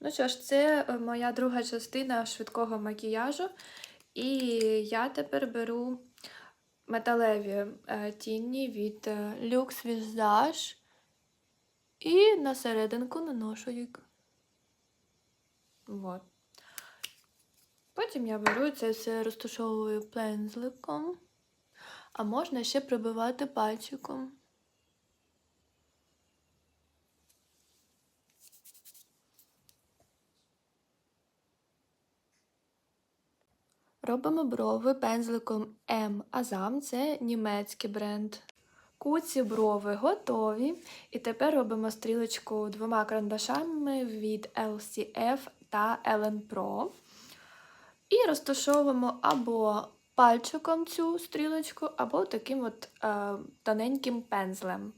Ну що ж, це е, моя друга частина швидкого макіяжу. І я тепер беру металеві е, тіні від е, Lux Visage і на серединку наношу їх. Вот. Потім я беру це все розташовую пензликом, а можна ще прибивати пальчиком. Робимо брови пензликом М Азам, це німецький бренд. Куці брови готові. І тепер робимо стрілочку двома карандашами від LCF та Ellen Pro. І розташовуємо або пальчиком цю стрілочку, або таким от е, тоненьким пензлем.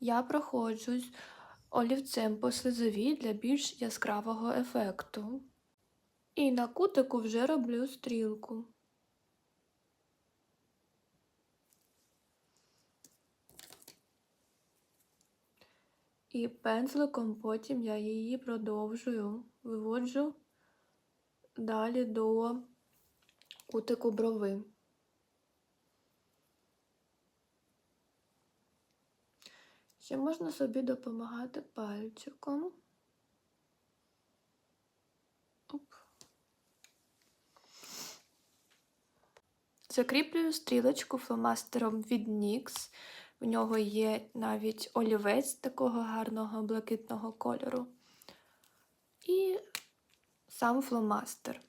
Я проходжусь олівцем по слизовій для більш яскравого ефекту. І на кутику вже роблю стрілку. І пензликом потім я її продовжую, виводжу далі до кутику брови. Ще можна собі допомагати пальчиком. Закріплюю стрілочку фломастером від NYX. В нього є навіть олівець такого гарного блакитного кольору. І сам фломастер.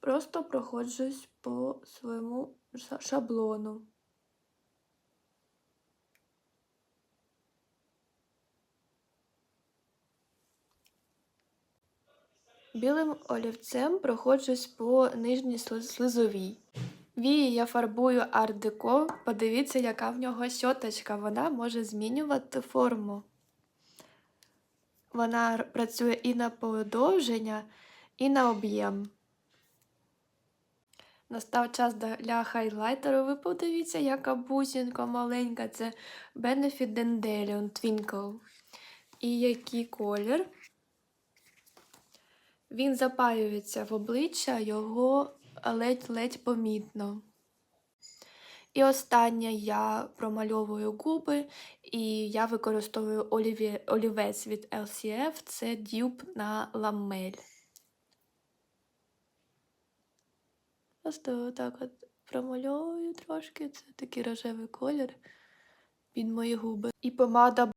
Просто проходжусь по своєму шаблону. Білим олівцем проходжусь по нижній слизовій. Вії я фарбую арт-деко. Подивіться, яка в нього щоточка. Вона може змінювати форму. Вона працює і на подовження, і на об'єм. Настав час для хайлайтеру. Ви подивіться, яка бусінка маленька. Це Benefit Dandelion Twinkle. І який колір. Він запаюється в обличчя, його ледь-ледь помітно. І останнє я промальовую губи, і я використовую оліві... олівець від LCF, це дюб на ламель. Просто отак от промальовую трошки, це такий рожевий колір під мої губи. І помада